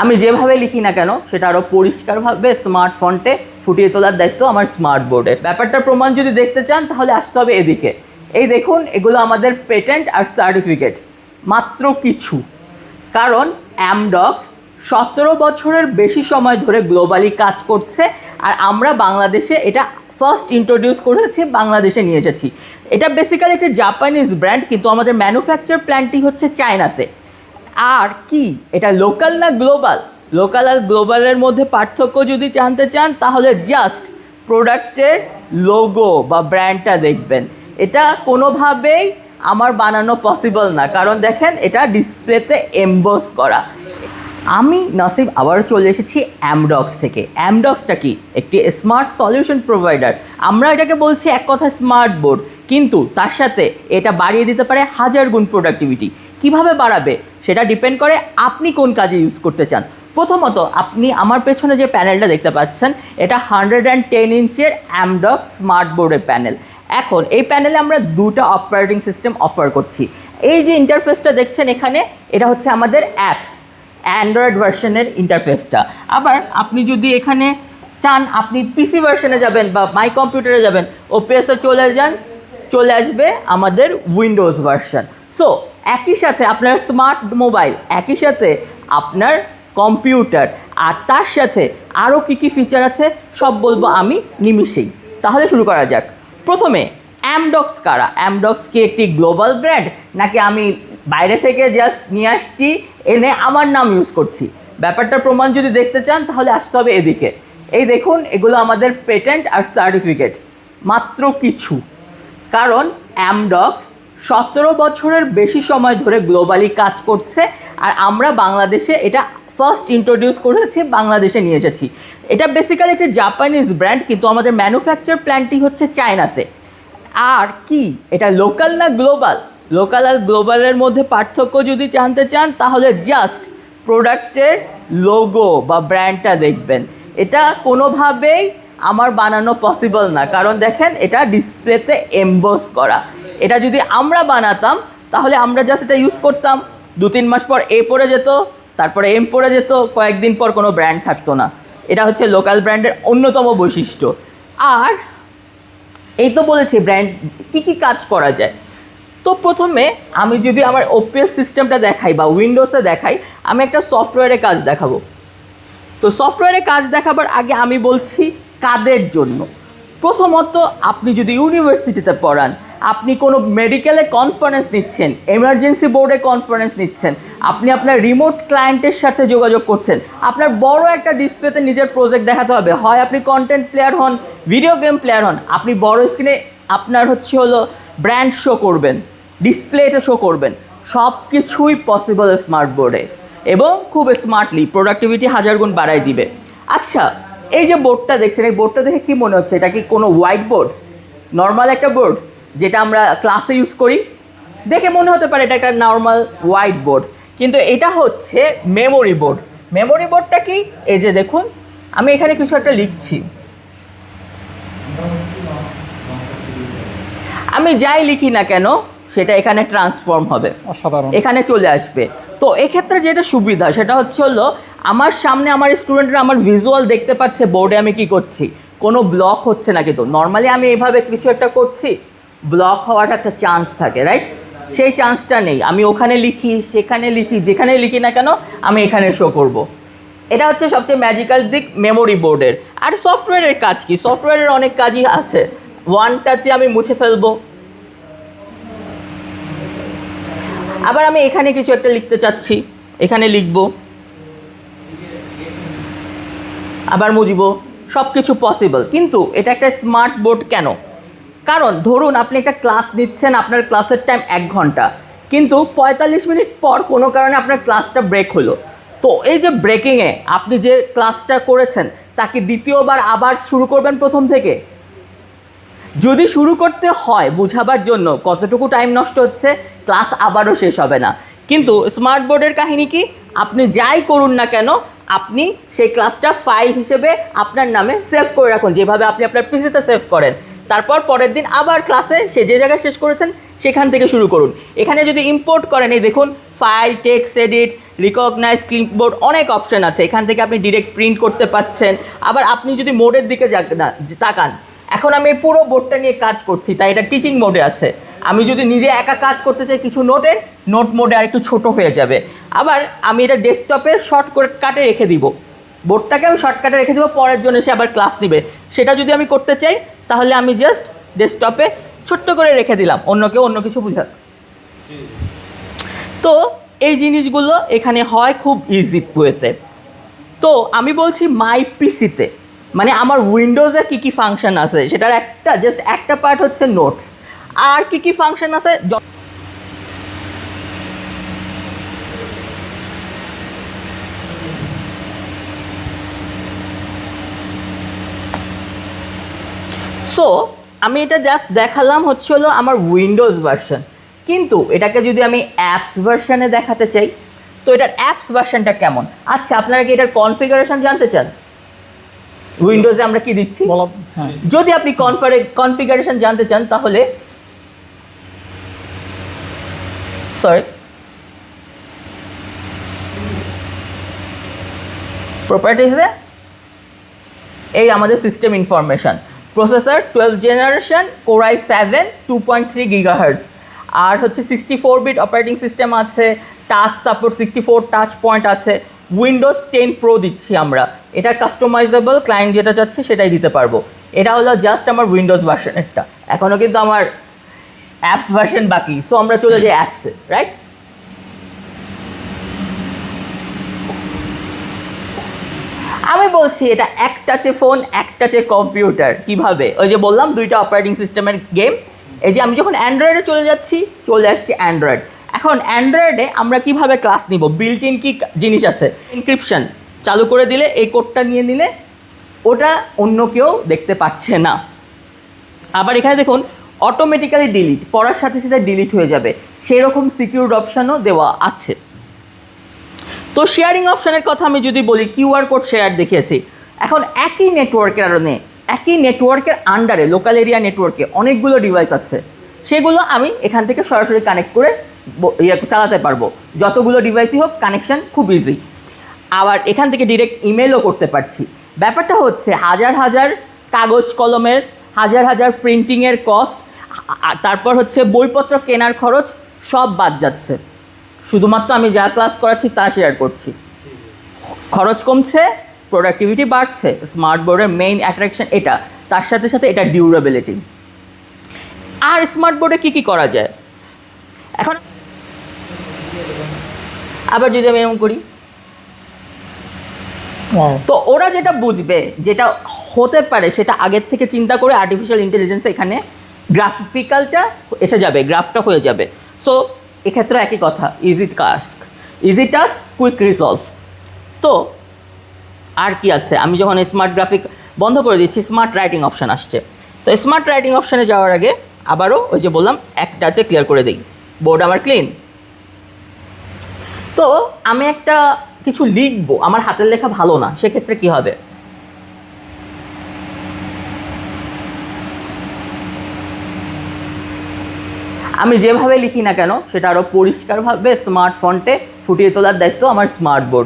আমি যেভাবে লিখি না কেন, সেটা আরও পরিষ্কারভাবে স্মার্ট ফন্টে ফুটিয়ে তোলার দায়িত্ব আমার স্মার্ট বোর্ডের ব্যাপারটার প্রমাণ যদি দেখতে চান, তাহলে আসতে হবে এদিকে। এই দেখুন, এগুলো আমাদের পেটেন্ট আর সার্টিফিকেট মাত্র কিছু। কারণ অ্যামডক্স সতেরো বছরের বেশি সময় ধরে গ্লোবালি কাজ করছে, আর আমরা বাংলাদেশে এটা ফার্স্ট ইন্ট্রোডিউস করেছি, বাংলাদেশে নিয়ে এসেছি। এটা বেসিক্যালি একটা জাপানিজ ব্র্যান্ড কিন্তু আমাদের ম্যানুফ্যাকচার প্ল্যান্টটি হচ্ছে চায়নাতে আর কি? এটা লোকাল না গ্লোবাল লোকাল আর গ্লোবালের মধ্যে পার্থক্য যদি জানতে চান, তাহলে জাস্ট প্রোডাক্টের লোগো বা ব্র্যান্ডটা দেখবেন। এটা কোনোভাবেই আমার বানানো পসিবল না। কারণ দেখেন, এটা ডিসপ্লেতে এমবোস করা। আমি নাসিব, আবার চলে এসেছি অ্যামডক্স থেকে। অ্যামডক্সটা কি? একটি স্মার্ট সলিউশন প্রোভাইডার আমরা এটাকে বলছি এক কথা স্মার্ট বোর্ড কিন্তু তার সাথে এটা বাড়িয়ে দিতে পারে হাজার গুণ প্রোডাক্টিভিটি কীভাবে বাড়াবে? সেটা ডিপেন্ড করে আপনি কোন কাজে ইউজ করতে চান। প্রথমত, আপনি আমার পেছনে যে প্যানেলটা দেখতে পাচ্ছেন, এটা হান্ড্রেড অ্যান্ড টেন ইঞ্চের অ্যামডক্স স্মার্ট বোর্ডের প্যানেল এখন, এই প্যানেলে আমরা দুটা অপারেটিং সিস্টেম অফার করছি। এই যে ইন্টারফেসটা দেখছেন এখানে, এটা হচ্ছে আমাদের অ্যাপস অ্যান্ড্রয়েড ভার্সনের ইন্টারফেসটা আবার আপনি যদি এখানে চান, আপনি পিসি ভার্সনে যাবেন বা মাই কম্পিউটারে যাবেন ওপিএসে চলে যান, চলে আসবে আমাদের উইন্ডোজ ভার্সন সো একই সাথে আপনার স্মার্ট মোবাইল, একই সাথে আপনার কম্পিউটার, আর তার সাথে আরও কী কী ফিচার আছে, সব বলব আমি নিমিষেই। তাহলে শুরু করা যাক। প্রথমে অ্যামডক্স কারা? অ্যামডক্স কি একটি গ্লোবাল ব্র্যান্ড নাকি আমি বাইরে থেকে জাস্ট নিয়ে আসছি, এনে আমার নাম ইউজ করছি? ব্যাপারটার প্রমাণ যদি দেখতে চান, তাহলে আসতে হবে এদিকে। এই দেখুন, এগুলো আমাদের পেটেন্ট আর সার্টিফিকেট মাত্র কিছু। কারণ অ্যামডক্স সতেরো বছরের বেশি সময় ধরে গ্লোবালি কাজ করছে, আর আমরা বাংলাদেশে এটা ফার্স্ট ইন্ট্রোডিউস করেছি, বাংলাদেশে নিয়ে এসেছি। এটা বেসিক্যালি একটা জাপানিজ ব্র্যান্ড কিন্তু আমাদের ম্যানুফ্যাকচার প্ল্যান্টটি হচ্ছে চায়নাতে। আর কি? এটা লোকাল না গ্লোবাল লোকাল আর গ্লোবালের মধ্যে পার্থক্য যদি জানতে চান, তাহলে জাস্ট প্রোডাক্টের লোগো বা ব্র্যান্ডটা দেখবেন। এটা কোনোভাবেই আমার বানানো পসিবল না। কারণ দেখেন, এটা ডিসপ্লেতে এমবোস করা। এটা যদি আমরা বানাতাম, তাহলে আমরা জাস্ট এটা ইউজ করতাম। দু তিন মাস পর এ পড়ে যেত, তারপরে এম পড়ে যেত, কয়েকদিন পর কোনো ব্র্যান্ড থাকতো না। এটা হচ্ছে লোকাল ব্র্যান্ডের অন্যতম বৈশিষ্ট্য। আর এই তো বলেছি ব্র্যান্ড কী কী কাজ করা যায়? তো প্রথমে আমি যদি আমার ওপিএস সিস্টেমটা দেখাই বা উইন্ডোজে দেখাই, আমি একটা সফটওয়্যারে কাজ দেখাবো। তো সফটওয়্যারে কাজ দেখাবার আগে আমি বলছি কাদের জন্য? প্রথমত আপনি যদি ইউনিভার্সিটিতে পড়ান আপনি কোনো মেডিকেলে কনফারেন্স নিচ্ছেন এমার্জেন্সি বোর্ডে কনফারেন্স নিচ্ছেন, আপনি আপনার রিমোট ক্লায়েন্টের সাথে যোগাযোগ করছেন, আপনার বড় একটা ডিসপ্লেতে নিজের প্রজেক্ট দেখাতে হবে। হয় আপনি কন্টেন্ট প্লেয়ার হন ভিডিও গেম প্লেয়ার হন, আপনি বড় স্ক্রিনে আপনার হচ্ছে হলো ব্র্যান্ড শো করবেন ডিসপ্লেতে শো করবেন সব কিছুই পসিবল স্মার্ট বোর্ডে এবং খুব স্মার্টলি প্রোডাক্টিভিটি হাজার গুণ বাড়াই দিবে। আচ্ছা এই যে বোর্ডটা দেখছেন, এই বোর্ডটা দেখে কি মনে হচ্ছে? এটা কি কোনো হোয়াইট বোর্ড নর্মাল একটা বোর্ড যেটা আমরা ক্লাসে ইউজ করি দেখে মনে হতে পারে এটা একটা নর্মাল হোয়াইট বোর্ড কিন্তু এটা হচ্ছে মেমোরি বোর্ড মেমোরি বোর্ডটা কি? এই যে দেখুন আমি এখানে কিছু একটা লিখছি। আমি যাই লিখি না কেন সেটা এখানে ট্রান্সফর্ম হবে। এখানে চলে আসবে। তো এক্ষেত্রে যেটা সুবিধা সেটা হচ্ছে হলো আমার সামনে আমার স্টুডেন্টরা আমার ভিজুয়াল দেখতে পাচ্ছে বোর্ডে আমি কি করছি? কোনো ব্লক হচ্ছে না কিন্তু। নর্মালি আমি এভাবে কিছু একটা করছি ব্লক হওয়ার একটা চান্স থাকে রাইট সেই চান্সটা নেই। আমি ওখানে লিখি, সেখানে লিখি, যেখানে লিখি না কেন, আমি এখানে শো করব। এটা হচ্ছে সবচেয়ে ম্যাজিক্যাল দিক মেমোরি বোর্ডের আর সফটওয়্যারের কাজ কি? সফটওয়্যারের অনেক কাজই আছে। ওয়ান টাচে আমি মুছে ফেলব। আবার আমি এখানে কিছু একটা লিখতে চাচ্ছি। এখানে লিখব। আবার মুজব সব কিছু পসিবল কিন্তু এটা একটা স্মার্ট বোর্ড কেন? কারণ ধরুন আপনি একটা ক্লাস নিচ্ছেন, আপনার ক্লাসের টাইম এক ঘণ্টা। কিন্তু পঁয়তাল্লিশ মিনিট পর কোনো কারণে আপনার ক্লাসটা ব্রেক হলো। তো এই যে ব্রেকিংয়ে আপনি যে ক্লাসটা করেছেন, তাকে দ্বিতীয়বার আবার শুরু করবেন প্রথম থেকে? যদি শুরু করতে হয় বোঝাবার জন্য, কতটুকু টাইম নষ্ট হচ্ছে, ক্লাস আবারও শেষ হবে না। কিন্তু স্মার্ট বোর্ডের কাহিনী কি? আপনি যাই করুন না কেন, আপনি সেই ক্লাসটা ফাইল হিসেবে আপনার নামে সেভ করে রাখুন। যেভাবে আপনি আপনার পিসিতে সেভ করেন। তারপর পরের দিন আবার ক্লাসে সে যে জায়গায় শেষ করেছেন, সেখান থেকে শুরু করুন। এখানে যদি ইম্পোর্ট করেন, এই দেখুন file text edit recognise clipboard অনেক অপশন আছে। এখান থেকে আপনি ডিরেক্ট প্রিন্ট করতে পাচ্ছেন। আবার আপনি যদি মোডের দিকে তাকান। এখন আমি পুরো বোর্ডটা নিয়ে কাজ করছি, তাই এটা টিচিং মোডে আছে। আমি যদি নিজে একা কাজ করতে চাই কিছু নোটের নোট মোডে আর একটু ছোটো হয়ে যাবে। আবার আমি এটা ডেস্কটপে শর্ট করে কাটে রেখে দিব। বোর্ডটাকে আমি শর্টকাটে রেখে দেবো, পরের জন্য সে আবার ক্লাস নিবে। সেটা যদি আমি করতে চাই, তাহলে আমি জাস্ট ডেস্কটপে ছোট্ট করে রেখে দিলাম অন্য কেউ অন্য কিছু বুঝা তো এই জিনিসগুলো এখানে হয় খুব ইজি ওয়েতে তো আমি বলছি মাই পিসিতে মানে আমার উইন্ডোজে কী কী ফাংশন আছে, সেটার একটা জাস্ট একটা পার্ট হচ্ছে নোটস আর কী কী ফাংশন আছে সো আমি এটা জাস্ট দেখালাম হচ্ছে হলো আমার উইন্ডোজ ভার্সন কিন্তু এটাকে যদি আমি অ্যাপস ভার্সনে দেখাতে চাই তো এটার অ্যাপস ভার্সনটা কেমন? আচ্ছা আপনারা কি এটার কনফিগারেশন জানতে চান? উইন্ডোজে আমরা কি দিচ্ছি? বলা হ্যাঁ। যদি আপনি কনফিগারেশন জানতে চান তাহলে সরি প্রপার্টিসে এই আমাদের system information processor twelve generation Core i seven two point three gigahertz আর হচ্ছে sixty four bit operating system আছে touch support sixty four touch point আছে। উইন্ডোজ টেন প্রো দিচ্ছি আমরা। এটা কাস্টমাইজেবল ক্লায়েন্ট যেটা চাচ্ছে সেটাই দিতে পারব। এটা হলো জাস্ট আমার উইন্ডোজ ভার্সনেরটা এখনও কিন্তু আমার অ্যাপস ভার্সন বাকি। সো আমরা চলে যাই অ্যাপসে রাইট আমি বলছি, এটা এক টাচে ফোন এক টাচে কম্পিউটার কীভাবে? ওই যে বললাম, দুইটা অপারেটিং সিস্টেমের গেম এই যে আমি যখন অ্যান্ড্রয়েডে চলে যাচ্ছি, চলে আসছি অ্যান্ড্রয়েড এখন অ্যান্ড্রয়েডে আমরা কীভাবে ক্লাস নিব? বিল্ট ইন কি জিনিস আছে? এনক্রিপশন চালু করে দিলে, এই কোডটা নিয়ে নিলে, ওটা অন্য কেউ দেখতে পাচ্ছে না। আবার এখানে দেখুন অটোমেটিক্যালি ডিলিট পড়ার সাথে সাথে ডিলিট হয়ে যাবে। সেই রকম সিকিউরড অপশানও দেওয়া আছে। তো শেয়ারিং অপশানের কথা আমি যদি বলি কিউআর কোড শেয়ার দেখিয়েছি। এখন একই নেটওয়ার্কের কারণে একই নেটওয়ার্কের আন্ডারে লোকাল এরিয়া নেটওয়ার্কে অনেকগুলো ডিভাইস আছে। সেগুলো আমি এখান থেকে সরাসরি কানেক্ট করে ইয়ে চালাতে পারব। যতগুলো ডিভাইসই হোক কানেকশন খুব ইজি আবার এখান থেকে ডিরেক্ট ইমেলও করতে পারছি। ব্যাপারটা হচ্ছে, হাজার হাজার কাগজ কলমের, হাজার হাজার প্রিন্টিংয়ের কস্ট তারপর হচ্ছে বইপত্র কেনার খরচ সব বাদ যাচ্ছে। শুধুমাত্র আমি যা ক্লাস করাচ্ছি তা শেয়ার করছি। খরচ কমছে প্রোডাক্টিভিটি বাড়ছে স্মার্ট বোর্ডের মেইন অ্যাট্রাকশন এটা তার সাথে সাথে এটা ডিউরেবিলিটি আর স্মার্ট বোর্ডে কী কী করা যায়? এখন আবার যদি আমি এরকম করি. তো ওরা যেটা বুঝবে যেটা হতে পারে সেটা আগের থেকে চিন্তা করে আর্টিফিশিয়াল ইন্টেলিজেন্স এখানে গ্রাফিক্যালটা এসে যাবে গ্রাফটা হয়ে যাবে। সো এক্ষেত্রে একই কথা easy task easy task quick resolve তো, আর কি আছে? আমি যখন স্মার্ট গ্রাফিক বন্ধ করে দিচ্ছি স্মার্ট রাইটিং অপশান আসছে। তো স্মার্ট রাইটিং অপশানে যাওয়ার আগে আবারও ওই যে বললাম এক টাচে ক্লিয়ার করে দিই। বোর্ড আমার ক্লিন তো, আমি একটা কিছু লিখব, আমার হাতের লেখা ভালো না, সেক্ষেত্রে কি হবে? আমি যেভাবে লিখি না কেন, সেটা আরও পরিষ্কারভাবে স্মার্ট ফন্টে ফুটিয়ে তোলার দায়িত্ব আমার স্মার্ট বোর্ডে